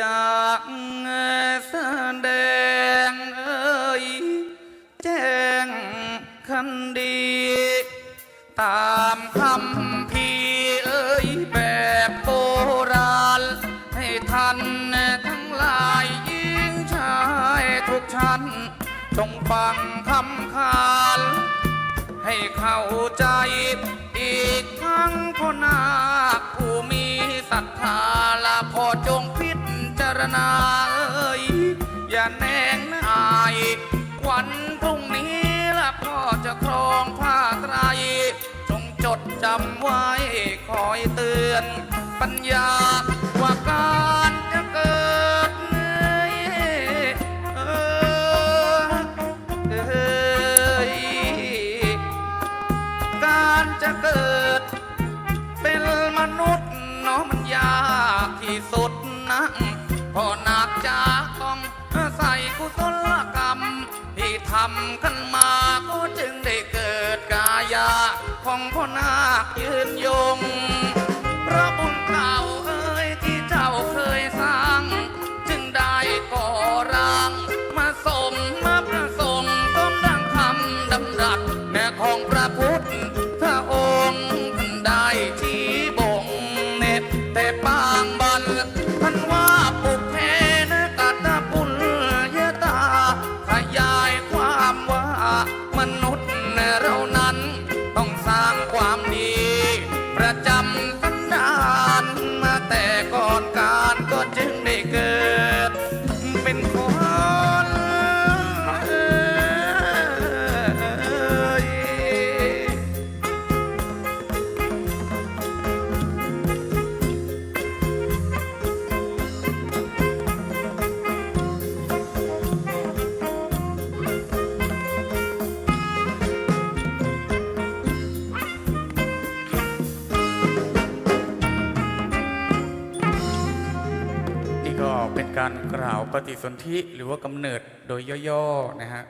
จากแสดงเอ่ยแจ้งคันดี ตามคำพีเอ่ยแบบโบราณ ให้ทันทั้งหลายหญิงชายทุกชั้นจงฟังคำขานให้เข้าใจอีกทั้งพนาคผู้มีศรัทธาละพอจง พิจาเอ่ยอย่าแนงนายวันพรุ่งนี้ละพ่อจะครองผ้าไตรจงจดจำไว้คอยเตือน ปัญญาว่าการจะเกิดเอ่ยเอยการจะเกิด เป็นมนุษย์เนาะมันยาก พ่อนักจาต้องใส่กุศลกรรม ที่ทำกันมาก็จึงได้เกิดกายา ของพ่อนาคยืนยงเพราะบุญเก่าเอ้ยที่เจ้าเคยสร้าง จึงได้ก่อร่าง มาสมมาประสงค์สมดังคำดำรัสแม่ของพระพุทธองค์ได้ชี้บ่งเน็ตแต่ปาง เรานั้นต้องสร้างความดี ประจำสันดานมาแต่ก่อนการก็จึงได้เกิด เป็นคน การกล่าวปฏิสนธิหรือว่ากำเนิดโดยย่อๆนะฮะ